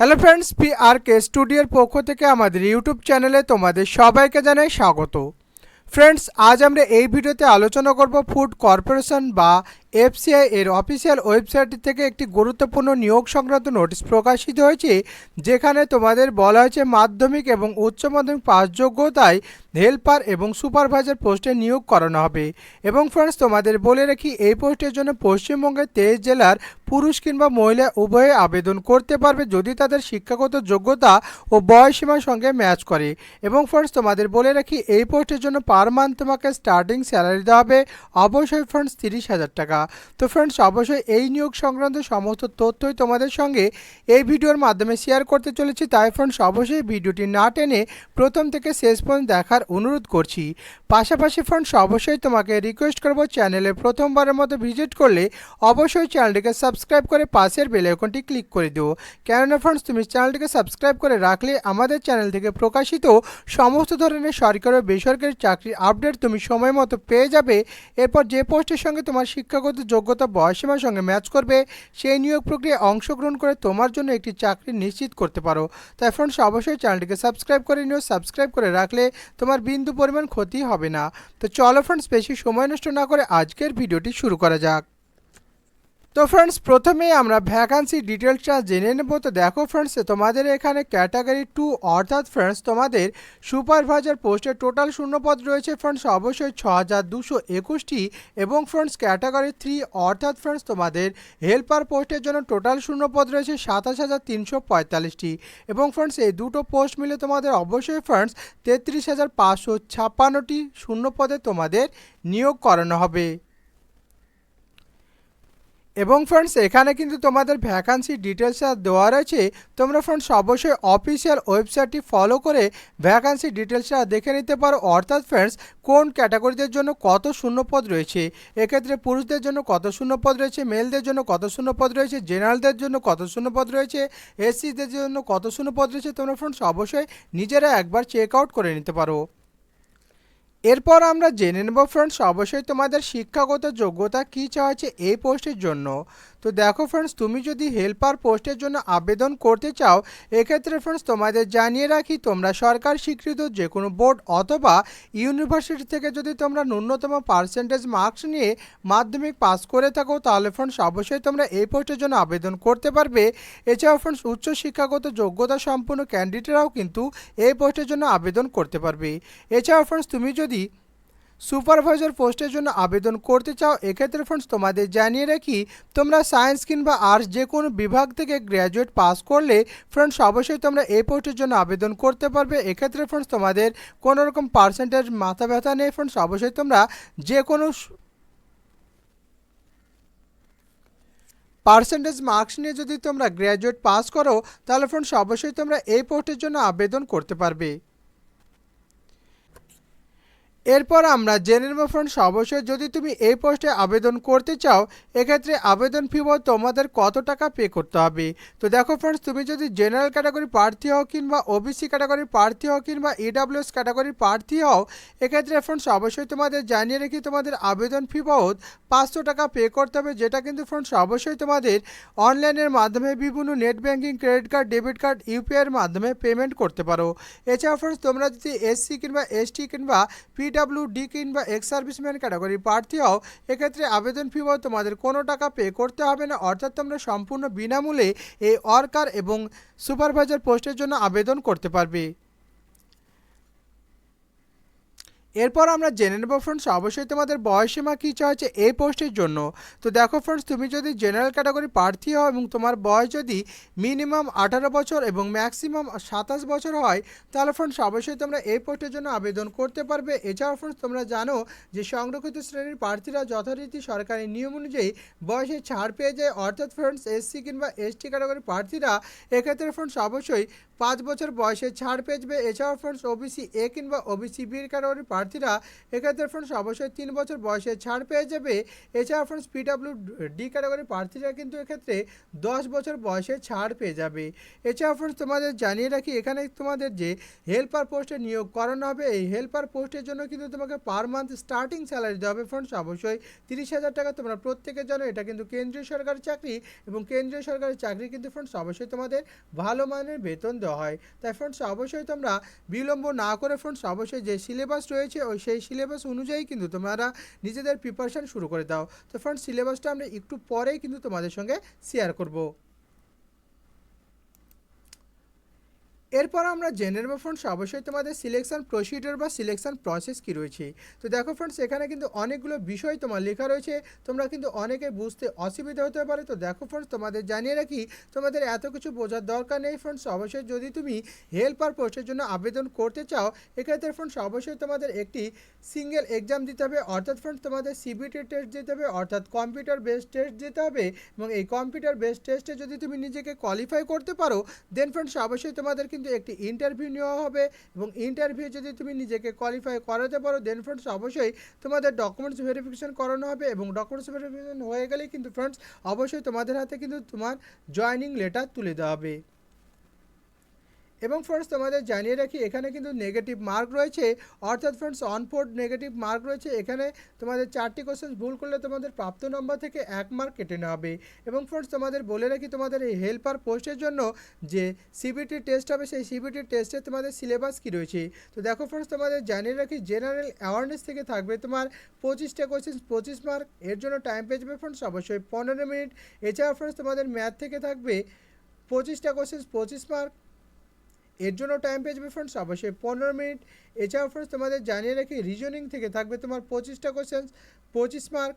Hello friends P R K স্টুডিওর পক্ষ থেকে আমাদের ইউটিউব চ্যানেলে তোমাদের সবাইকে জানাই স্বাগত। ফ্রেন্ডস আজ আমরা এই ভিডিওতে আলোচনা করব ফুড কর্পোরেশন বা এফসিআই এর অফিসিয়াল ওয়েবসাইট থেকে একটি গুরুত্বপূর্ণ নিয়োগ সংক্রান্ত নোটিশ প্রকাশিত হয়েছে, যেখানে তোমাদের বলা হয়েছে মাধ্যমিক এবং উচ্চ মাধ্যমিক পাস যোগ্যতায় হেল্পার এবং সুপারভাইজার পোস্টে নিয়োগ করানো হবে। এবং ফ্রেন্ডস তোমাদের বলে রাখি, এই পোস্টের জন্য পশ্চিমবঙ্গের তেইশ জেলার পুরুষ কিংবা মহিলা উভয়ে আবেদন করতে পারবে যদি তাদের শিক্ষাগত যোগ্যতা ও বয়সীমার সঙ্গে ম্যাচ করে। এবং ফ্রেন্ডস তোমাদের বলে রাখি, এই পোস্টের জন্য পার মান্থ তোমাকে স্টার্টিং স্যালারি দেওয়া হবে। অবশ্যই ফ্রেন্ডস তিরিশ হাজার টাকা। তো ফ্রেন্ডস অবশ্যই এই নিয়োগ সংক্রান্ত সমস্ত তথ্যই তোমাদের সঙ্গে এই ভিডিওর মাধ্যমে শেয়ার করতে চলেছি। তাই ফ্রেন্ডস অবশ্যই ভিডিওটি না টেনে প্রথম থেকে শেষ পর্যন্ত দেখার অনুরোধ করছি। পাশাপাশি ফ্রেন্ডস অবশ্যই তোমাকে রিকোয়েস্ট করব চ্যানেলে প্রথমবারের মতো ভিজিট করলে অবশ্যই চ্যানেলটিকে সাবস্ক্রাইব করে পাশের বেল আইকনটি ক্লিক করে দিও। কেননা ফ্রেন্ডস তুমি চ্যানেলটিকে সাবস্ক্রাইব করে রাখলে আমাদের চ্যানেল থেকে প্রকাশিত সমস্ত ধরনের সরকারি ও বেসরকারি চাকরির আপডেট তুমি সময় মতো পেয়ে যাবে। এরপর যে পোস্টের সঙ্গে তোমার শিক্ষাগত যোগ্যতা বয়সীমার সঙ্গে ম্যাচ করবে, সেই নিয়োগ প্রক্রিয়ায় অংশগ্রহণ করে তোমার জন্য একটি চাকরি নিশ্চিত করতে পারো। তাই ফ্রেন্ডস অবশ্যই চ্যানেলটিকে সাবস্ক্রাইব করে নিও। সাবস্ক্রাইব করে রাখলে তোমার বিন্দু পরিমাণ ক্ষতি হবে না। তো চলো ফ্রেন্ডস বেশি সময় নষ্ট না করে আজকের ভিডিওটি শুরু করা যাক। তো ফ্রেন্ডস প্রথমেই আমরা ভ্যাকান্সি ডিটেলসটা জেনে নেব। তো দেখো ফ্রেন্ডস তোমাদের এখানে ক্যাটাগরি টু অর্থাৎ ফ্রেন্ডস তোমাদের সুপারভাইজার পোস্টে টোটাল শূন্যপদ রয়েছে ফ্রেন্ডস অবশ্যই ছ হাজার দুশো একুশটি। এবং ফ্রেন্ডস ক্যাটাগরি থ্রি অর্থাৎ ফ্রেন্ডস তোমাদের হেল্পার পোস্টের জন্য টোটাল শূন্যপদ রয়েছে সাতাশ হাজার তিনশো পঁয়তাল্লিশটি। এবং ফ্রেন্ডস এই দুটো পোস্ট মিলে তোমাদের অবশ্যই ফ্রেন্ডস তেত্রিশ হাজার পাঁচশো ছাপ্পান্নটি শূন্যপদে তোমাদের নিয়োগ করানো হবে। এবং ফ্রেন্ডস এখানে কিন্তু তোমাদের ভ্যাকান্সি ডিটেলস দেওয়া রয়েছে। তোমরা ফ্রেন্ডস অবশ্যই অফিসিয়াল ওয়েবসাইটটি ফলো করে ভ্যাকান্সি ডিটেলসটা দেখে নিতে পারো। অর্থাৎ ফ্রেন্ডস কোন ক্যাটাগরিদের জন্য কত শূন্যপদ রয়েছে? এক্ষেত্রে পুরুষদের জন্য কত শূন্যপদ রয়েছে? মেলদের জন্য কত শূন্যপদ রয়েছে? জেনারেলদের জন্য কত শূন্যপদ রয়েছে? এসসিদের জন্য কত শূন্যপদ রয়েছে? তোমরা ফ্রেন্ডস অবশ্যই নিজেরা একবার চেক আউট করে নিতে পারো। এরপর আমরা জেনে নেব ফ্রেন্ডস অবশ্যই তোমাদের শিক্ষাগত যোগ্যতা কী চাওয়া এই পোস্টের জন্য। তো দেখো ফ্রেন্ডস তুমি যদি হেল্পার পোস্টের জন্য আবেদন করতে চাও, এক্ষেত্রে ফ্রেন্ডস তোমাদের জানিয়ে রাখি, তোমরা সরকার স্বীকৃত যে কোনো বোর্ড অথবা ইউনিভার্সিটি থেকে যদি তোমরা ন্যূনতম পার্সেন্টেজ মার্কস নিয়ে মাধ্যমিক পাস করে থাকো, তাহলে ফ্রেন্ডস অবশ্যই তোমরা এই পোস্টের জন্য আবেদন করতে পারবে। এছাড়াও ফ্রেন্ডস উচ্চ শিক্ষাগত যোগ্যতা সম্পন্ন ক্যান্ডিডেটরাও কিন্তু এই পোস্টের জন্য আবেদন করতে পারবে। এছাড়াও ফ্রেন্ডস তুমি যদি সুপারভাইজার পোস্টের জন্য আবেদন করতে চাও, এক্ষেত্রে ফ্রেন্ডস তোমাদের জানিয়ে রাখি, তোমরা সায়েন্স কিংবা আর্টস যে কোনো বিভাগ থেকে গ্র্যাজুয়েট পাস করলে ফ্রেন্ডস অবশ্যই তোমরা এই পোস্টের জন্য আবেদন করতে পারবে। এক্ষেত্রে ফ্রেন্ডস তোমাদের কোনো রকম পার্সেন্টেজ মাথা ব্যথা নেই ফ্রেন্ডস অবশ্যই তোমরা যে কোনো পার্সেন্টেজ মার্কস নিয়ে যদি তোমরা গ্র্যাজুয়েট পাস করো, তাহলে ফ্রেন্ডস অবশ্যই তোমরা এই পোস্টের জন্য আবেদন করতে পারবে। এরপর আমরা জেনে নেব ফ্রেন্ডস অবশ্যই যদি তুমি এই পোস্টে আবেদন করতে চাও, এক্ষেত্রে আবেদন ফি তোমাদের কত টাকা পে করতে হবে? তো দেখো ফ্রেন্ডস তুমি যদি জেনারেল ক্যাটাগরি প্রার্থী হও কিংবা ওবিসি ক্যাটাগরির প্রার্থী হও কিংবা ইডাব্লিউএস ক্যাটাগরির প্রার্থী হও, এক্ষেত্রে ফ্রেন্ডস অবশ্যই তোমাদের জানিয়ে রেখে তোমাদের আবেদন ফি বাবদ পাঁচশো টাকা পে করতে হবে, যেটা কিন্তু ফ্রেন্ডস অবশ্যই তোমাদের অনলাইনের মাধ্যমে বিভিন্ন net banking credit card debit card ইউপিআইয়ের মাধ্যমে পেমেন্ট করতে পারো। এছাড়া ফ্রেন্ডস তোমরা যদি এসসি কিংবা এসটি কিংবা পি ডি কিংবা এক্স সার্ভিসম্যান ক্যাটাগরির প্রার্থী হও এক্ষেত্রে আবেদন ফি তোমাদের কোনো টাকা পে করতে হবে না। অর্থাৎ তোমরা সম্পূর্ণ বিনামূল্যে এই ওয়ার্কার এবং সুপারভাইজার পোস্টের জন্য আবেদন করতে পারবে। এরপর আমরা জেনে নেব ফ্রেন্ডস অবশ্যই তোমাদের বয়সীমা কী চাইছে এই পোস্টের জন্য। তো দেখো ফ্রেন্ডস তুমি যদি জেনারেল ক্যাটাগরি প্রার্থী হও এবং তোমার বয়স যদি মিনিমাম আঠারো বছর এবং ম্যাক্সিমাম সাতাশ বছর হয়, তাহলে ফ্রেন্ডস অবশ্যই তোমরা এই পোস্টের জন্য আবেদন করতে পারবে। এছাড়াও ফ্রেন্ডস তোমরা জানো যে সংরক্ষিত শ্রেণির প্রার্থীরা যথারীতি সরকারি নিয়ম অনুযায়ী বয়সে ছাড় পেয়ে যায়। অর্থাৎ ফ্রেন্ডস এসসি কিংবা এসটি ক্যাটাগরি প্রার্থীরা এক্ষেত্রে ফ্রেন্ডস অবশ্যই পাঁচ বছর বয়সে ছাড় পেয়ে যাবে। এছাড়াও ফ্রেন্ডস ওবিসি এ কিংবা ওবিসি বির ক্যাটাগরি প্রার্থী প্রার্থীরা এক্ষেত্রে ফ্রেন্ডস অবশ্যই তিন বছর বয়সে ছাড় পেয়ে যাবে। এছাড়া ফ্রেন্ডস পিডাব্লিউ ডি ক্যাটাগরি প্রার্থীরা কিন্তু এক্ষেত্রে দশ বছর বয়সে ছাড় পেয়ে যাবে। এছাড়া ফ্রেন্ডস তোমাদের জানিয়ে রাখি, এখানে তোমাদের যে হেল্পার পোস্টে নিয়োগ করানো হবে, এই হেল্পার পোস্টের জন্য কিন্তু তোমাকে পার মান্থ স্টার্টিং স্যালারি দেওয়া হবে। ফ্রেন্ডস অবশ্যই তিরিশ হাজার টাকা তোমরা প্রত্যেকের জন্য, এটা কিন্তু কেন্দ্রীয় সরকারি চাকরি এবং কেন্দ্রীয় সরকারি চাকরি কিন্তু ফ্রেন্ডস অবশ্যই তোমাদের ভালো মানের বেতন দেওয়া হয়। তাই ফ্রেন্ডস অবশ্যই তোমরা বিলম্ব না করে ফ্রেন্ডস অবশ্যই যে সিলেবাস রয়েছে ওই সেই সিলেবাস অনুযায়ী কিন্তু তোমরা নিজেদের প্রিপারেশান শুরু করে দাও। তো ফ্রেন্ড সিলেবাসটা আমরা একটু পরেই কিন্তু তোমাদের সঙ্গে শেয়ার করব। এরপর আমরা জেনে নেব ফ্রেন্ডস অবশ্যই তোমাদের সিলেকশন প্রসিডিওর বা সিলেকশন প্রসেস কী রয়েছে। তো দেখো ফ্রেন্ডস এখানে কিন্তু অনেকগুলো বিষয় তোমার লেখা রয়েছে। তোমরা কিন্তু অনেকে বুঝতে অসুবিধা হতে পারে। তো দেখো ফ্রেন্ডস তোমাদের জানিয়ে রাখি, তোমাদের এত কিছু বোঝার দরকার নেই ফ্রেন্ডস অবশ্যই যদি তুমি হেল্পার পোস্টের জন্য আবেদন করতে চাও, এক্ষেত্রে ফ্রেন্ডস অবশ্যই তোমাদের একটি সিঙ্গেল এক্সাম দিতে হবে। অর্থাৎ ফ্রেন্ডস তোমাদের সিবিটি টেস্ট দিতে হবে, অর্থাৎ কম্পিউটার বেসড টেস্ট দিতে হবে এবং এই কম্পিউটার বেসড টেস্টে যদি তুমি নিজেকে কোয়ালিফাই করতে পারো দেন ফ্রেন্ডস অবশ্যই তোমাদের কিন্তু একটি ইন্টারভিউ নেওয়া হবে এবং ইন্টারভিউ যদি তুমি নিজেকে কোয়ালিফাই করাতে পারো দেন ফ্রেন্ডস অবশ্যই তোমাদের ডকুমেন্টস ভেরিফিকেশন করানো হবে এবং ডকুমেন্টস ভেরিফিকেশন হয়ে গেলেই কিন্তু ফ্রেন্ডস অবশ্যই তোমাদের হাতে কিন্তু তোমার জয়নিং লেটার তুলে দেওয়া হবে। এবং ফ্রেন্ডস তোমাদের জানিয়ে রাখি, এখানে কিন্তু নেগেটিভ মার্ক রয়েছে। অর্থাৎ friends one fourth negative mark রয়েছে। এখানে তোমাদের চারটি কোশ্চেন ভুল করলে তোমাদের প্রাপ্ত নম্বর থেকে এক মার্ক কেটে নেওয়া হবে। এবং ফ্রেন্ডস তোমাদের বলে রাখি, তোমাদের এই হেল্পার পোস্টের জন্য যে সিবিটি টেস্ট হবে, সেই সিবিটি টেস্টে তোমাদের সিলেবাস কী রয়েছে? তো দেখো ফ্রেন্ডস তোমাদের জানিয়ে রাখি জেনারেল অ্যাওয়ারনেস থেকে থাকবে তোমার পঁচিশটা কোশ্চেন পঁচিশ মার্ক এর জন্য টাইম পেয়ে যাবে ফ্রেন্ডস অবশ্যই পনেরো মিনিট। এছাড়া ফ্রেন্ডস তোমাদের ম্যাথ থেকে থাকবে পঁচিশটা কোশ্চেন পঁচিশ মার্ক এর জন্য টাইম পেয়ে যাবে ফ্রেন্ডস অবশ্যই পনেরো মিনিট। এছাড়াও ফ্রেন্ডস তোমাদের জানিয়ে রাখি রিজনিং থেকে থাকবে তোমার পঁচিশটা কোশ্চেন পঁচিশ মার্ক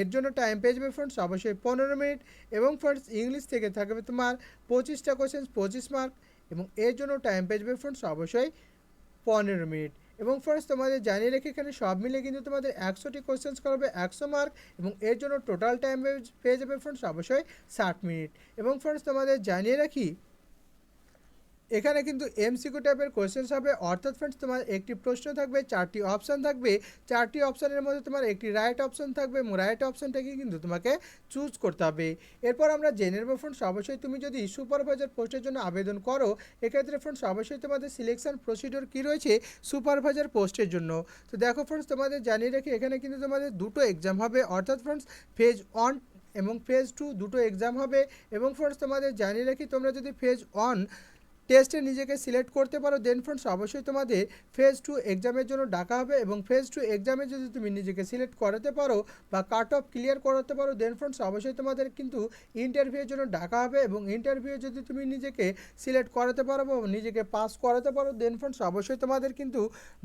এর জন্য টাইম পেয়ে যাবে ফ্রেন্ডস অবশ্যই পনেরো মিনিট এবং ফ্রেন্ডস ইংলিশ থেকে থাকবে তোমার পঁচিশটা কোশ্চেন পঁচিশ মার্ক এবং এর জন্য টাইম পেয়ে যাবে ফ্রেন্ডস অবশ্যই পনেরো মিনিট। এবং ফ্রেন্ডস তোমাদের জানিয়ে রেখে, এখানে সব মিলে কিন্তু তোমাদের একশোটি কোশ্চেন্স করাবে, একশো মার্ক এবং এর জন্য টোটাল টাইম পেয়ে যাবে ফ্রেন্ডস অবশ্যই ষাট মিনিট। এবং ফ্রেন্ডস তোমাদের জানিয়ে রাখি এখানে কিন্তু এমসিকিউ টাইপের কোয়েশ্চেন্স হবে। অর্থাৎ ফ্রেন্ডস তোমার একটি প্রশ্ন থাকবে, চারটি অপশান থাকবে। চারটি অপশানের মধ্যে তোমার একটি রাইট অপশান থাকবে। রাইট অপশানটাকে কিন্তু তোমাকে চুজ করতে হবে। এরপর আমরা জেনে নেব ফ্রেন্ডস অবশ্যই তুমি যদি সুপারভাইজার পোস্টের জন্য আবেদন করো, এক্ষেত্রে ফ্রেন্ডস অবশ্যই তোমাদের সিলেকশন প্রসিডিওর কী রয়েছে সুপারভাইজার পোস্টের জন্য। তো দেখো ফ্রেন্ডস তোমাদের জানিয়ে রাখি, এখানে কিন্তু তোমাদের দুটো এক্সাম হবে। অর্থাৎ ফ্রেন্ডস ফেজ ওয়ান এবং ফেজ টু দুটো এক্সাম হবে। এবং ফ্রেন্ডস তোমাদের জানিয়ে রাখি, তোমরা যদি ফেজ ওয়ান টেস্টে নিজেকে সিলেক্ট করতে পারো দেন ফ্রেন্ডস অবশ্যই তোমাদের ফেজ টু এক্সামের জন্য ডাকা হবে এবং ফেজ টু এক্সামে যদি তুমি নিজেকে সিলেক্ট করাতে পারো বা কাট অফ ক্লিয়ার করাতে পারো দেন ফ্রেন্ডস অবশ্যই তোমাদের কিন্তু ইন্টারভিউয়ের জন্য ডাকা হবে এবং ইন্টারভিউ যদি তুমি নিজেকে সিলেক্ট করাতে পারো বা নিজেকে পাস করাতে পারো দেন ফ্রেন্ডস অবশ্যই তোমাদের কিন্তু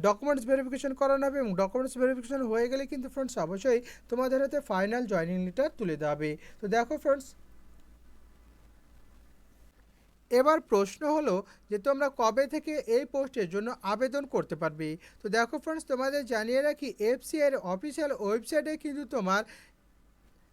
ডকুমেন্টস ভেরিফিকেশন করানো হবে এবং ডকুমেন্টস ভেরিফিকেশন হয়ে গেলে কিন্তু ফ্রেন্ডস অবশ্যই তোমাদের হাতে ফাইনাল জয়নিং লেটার তুলে দেওয়া হবে। তো দেখো ফ্রেন্ডস এবার প্রশ্ন হলো যে তোমরা কবে থেকে এই পোস্টের জন্য আবেদন করতে পারবে? তো দেখো ফ্রেন্ডস তোমাদের জানিয়ে রাখি এফসিআইয়ের অফিসিয়াল ওয়েবসাইটে কিন্তু তোমার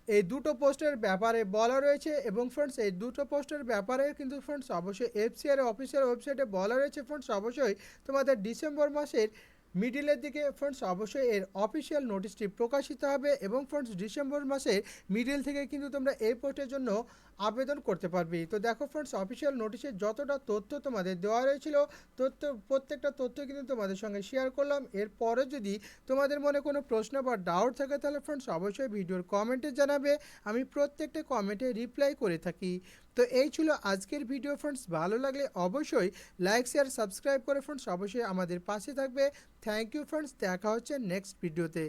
এই দুটো পোস্টের ব্যাপারে বলা রয়েছে এবং ফ্রেন্ডস এই দুটো পোস্টের ব্যাপারে কিন্তু ফ্রেন্ডস অবশ্যই এফসিআর অফিসিয়াল ওয়েবসাইটে বলা রয়েছে ফ্রেন্ডস অবশ্যই তোমাদের ডিসেম্বর মাসের মিডিলের দিকে ফ্রেন্ডস, অবশ্যই এর অফিসিয়াল নোটিশটি প্রকাশিত হবে এবং ফ্রেন্ডস, ডিসেম্বর মাসে মিডিল থেকে কিন্তু তোমরা এই পোস্টের জন্য আবেদন করতে পারবে। তো দেখো ফ্রেন্ডস অফিসিয়াল নোটিশে যতটা তথ্য তোমাদের দেওয়া রয়েছিল তথ্য, প্রত্যেকটা তথ্য কিন্তু তোমাদের সঙ্গে শেয়ার করলাম। এরপরে যদি তোমাদের মনে কোনো প্রশ্ন বা ডাউট থাকে, তাহলে ফ্রেন্ডস, অবশ্যই ভিডিওর কমেন্টে জানাবে। আমি প্রত্যেকটা কমেন্টে রিপ্লাই করে থাকি। তো এই ছিল আজকের ভিডিও ফ্রেন্ডস ভালো লাগলে অবশ্যই লাইক শেয়ার সাবস্ক্রাইব করে ফ্রেন্ডস অবশ্যই আমাদের পাশে থাকবে। থ্যাংক ইউ ফ্রেন্ডস দেখা হচ্ছে নেক্সট ভিডিওতে